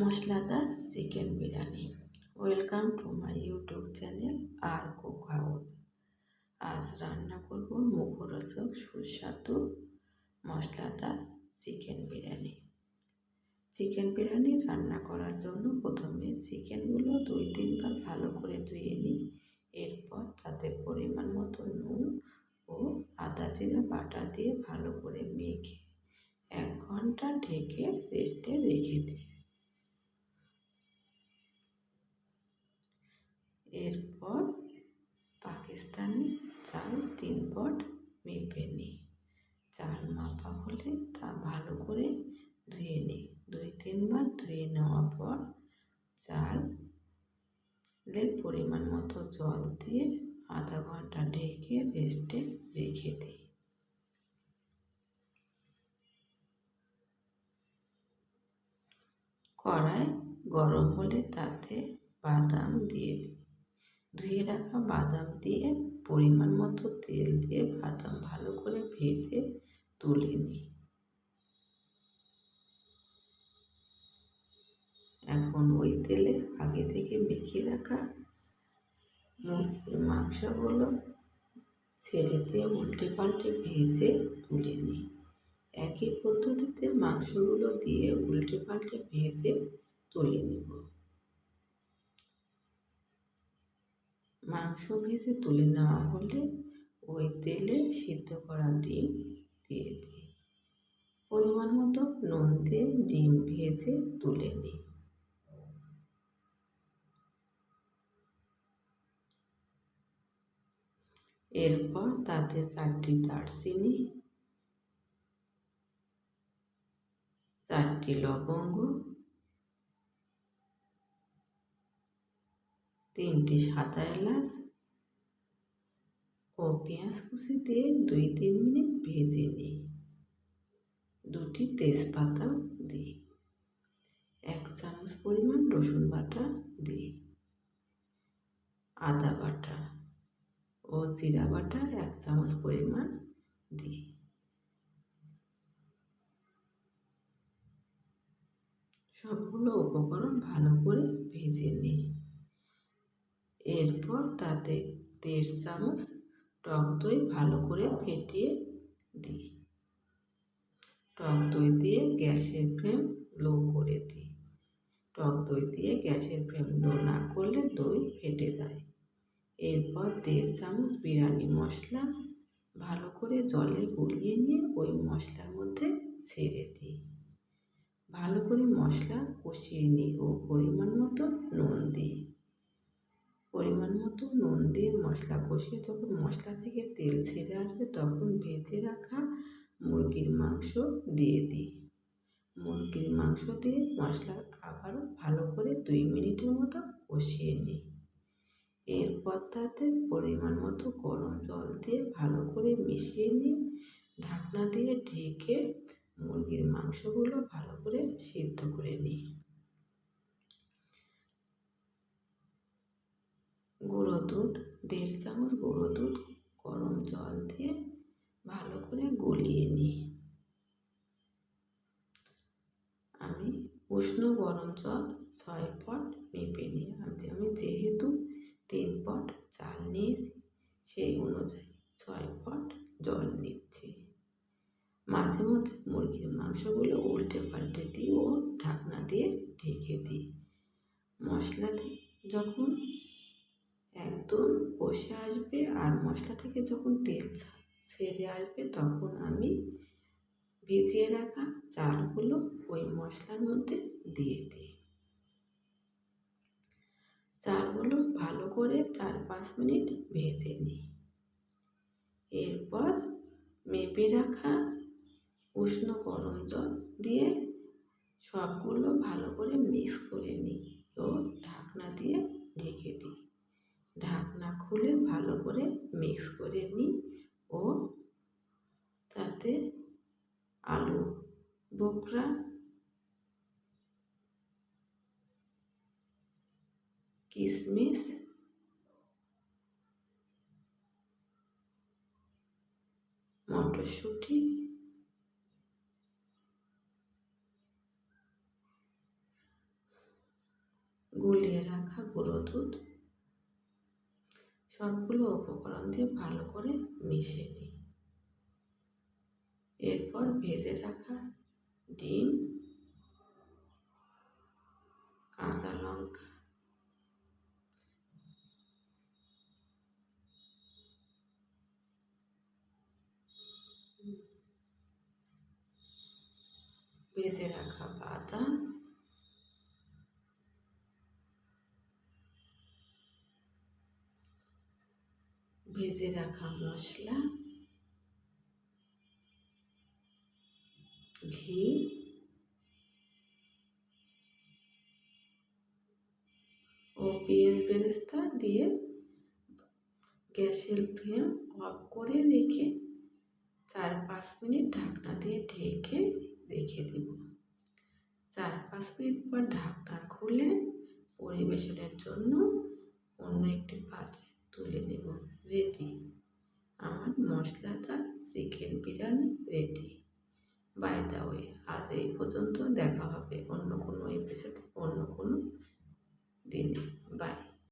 মশলাদার chicken biryani. Welcome to my YouTube channel R cook house আজ রান্না করব মুখরোচক সুস্বাদু মশলাদার চিকেন বিরিয়ানি। চিকেন বিরিয়ানি রান্না করার জন্য প্রথমে চিকেনগুলো দুই তিনবার ভালো করে ধুয়ে নিই। এরপর তাতে পরিমাণ মতো নুন ও আদা জিরা বাটা দিয়ে ভালো করে মেখে এক ঘণ্টা ঢেকে রেস্টে রেখে দিই। এরপর পাকিস্তানি চাল তিন পট মেপে নিই চাল মাপা হলে তা ভালো করে ধুয়ে নিই দুই, তিনবার ধুয়ে নেওয়ার পর চালের পরিমাণ মতো জল দিয়ে আধা ঘণ্টা ঢেকে রেস্টে রেখে দিই। কড়াই গরম হলে তাতে বাদাম দিয়ে দিই। ধুয়ে রাখা বাদাম দিয়ে পরিমাণ মতো তেল দিয়ে বাদাম ভালো করে ভেজে তুলে নিই। এখন ওই তেলে আগে থেকে মেখে রাখা মুরগির মাংসগুলো ছেড়ে দিয়ে উল্টে পাল্টে ভেজে তুলে নিই। একই পদ্ধতিতে মাংসগুলো দিয়ে উল্টে পাল্টে ভেজে তুলে নেব। মাংস ভেজে তুলে নেওয়া হলে ওই তেলে সিদ্ধ করা ডিম দিয়ে দিই। পরিমাণ মতো নুন দিয়ে ডিম ভেজে তুলে নিই। এরপর তাতে চারটি দারচিনি, চারটি লবঙ্গ তিনটি সাদা এলাচ ও পেঁয়াজ কুচি দিয়ে দুই তিন মিনিট ভেজে নিই। দুটি তেজপাতা দিই। এক চামচ পরিমাণ রসুন বাটা দিই। আদা বাটা ও জিরা বাটা এক চামচ পরিমাণ দিই। সবগুলো উপকরণ ভালো করে ভেজে নিই। এরপর তাতে দেড় চামচ টক দই ভালো করে ফেটিয়ে দিই। টক দই দিয়ে গ্যাসের ফ্লেম লো করে দিই। টক দই দিয়ে গ্যাসের ফ্লেম লো না করলে দই ফেটে যায়। এরপর দেড় চামচ বিরিয়ানি মশলা ভালো করে জলে গুলিয়ে নিয়ে ওই মশলার মধ্যে ছেড়ে দিই। ভালো করে মশলা কষিয়ে নিই ও পরিমাণ মতো নুন দিই। পরিমাণ মতো নুন দিয়ে মশলা কষিয়ে যখন মশলা থেকে তেল ছেড়ে আসবে তখন ভেজে রাখা মুরগির মাংস দিয়ে দিই। মুরগির মাংস দিয়ে মশলা আবারও ভালো করে দুই মিনিটের মতো কষিয়ে নিই। এরপর তাতে পরিমাণ মতো গরম জল দিয়ে ভালো করে মিশিয়ে নিয়ে ঢাকনা দিয়ে ঢেকে মুরগির মাংসগুলো ভালো করে সিদ্ধ করে নিই গুঁড়ো দুধ, দেড় চামচ গুঁড়ো দুধ, গরম জল দিয়ে ভালো করে গলিয়ে নিই আমি উষ্ণ গরম জল ছয় পট মেপে নিই। আমি যেহেতু তিন পট চাল নিয়েছি, সেই অনুযায়ী ছয় পট জল নিচ্ছি। মাঝে মধ্যে মুরগির মাংসগুলো উল্টে পাল্টে দিই ও ঢাকনা দিয়ে ঢেকে দিই। মশলাটি যখন একদম কষে আসবে আর মশলা থেকে যখন তেল ছেড়ে আসবে তখন আমি ভিজিয়ে রাখা চালগুলো ওই মশলার মধ্যে দিয়ে দিই। চালগুলো ভালো করে চার পাঁচ মিনিট ভেজে নিই। এরপর মেপে রাখা উষ্ণ গরম জল দিয়ে সবগুলো ভালো করে মিক্স করে নিই। ও ঢাকনা দিয়ে খুলে ভালো করে মিক্স করে নিই ও তাতে আলু, বোকরা কিশমিশ মটরশুঁটি, গুলিয়ে রাখা গুঁড়ো দুধ সবগুলো উপকরণ দিয়ে ভালো করে মিশিয়ে নিই। এরপর ভেজে রাখা ডিম, কাঁচা লঙ্কা, ভেজে রাখা বাদাম ভেজে রাখা মশলা। ঘি। ও পেঁয়াজ বেরেস্তা দিয়ে গ্যাসের ফ্লেম অফ করে রেখে চার পাঁচ মিনিট ঢাকনা দিয়ে ঢেকে রেখে দেব। চার পাঁচ মিনিট পর ঢাকনা খুলে পরিবেশনের জন্য অন্য একটি পাত্রে তুলে নেব রেডি আমার মশলাদার chicken biryani ready by the way আজ এই পর্যন্ত দেখা হবে অন্য কোনো এপিসোডে অন্য কোনো দিনে। বাই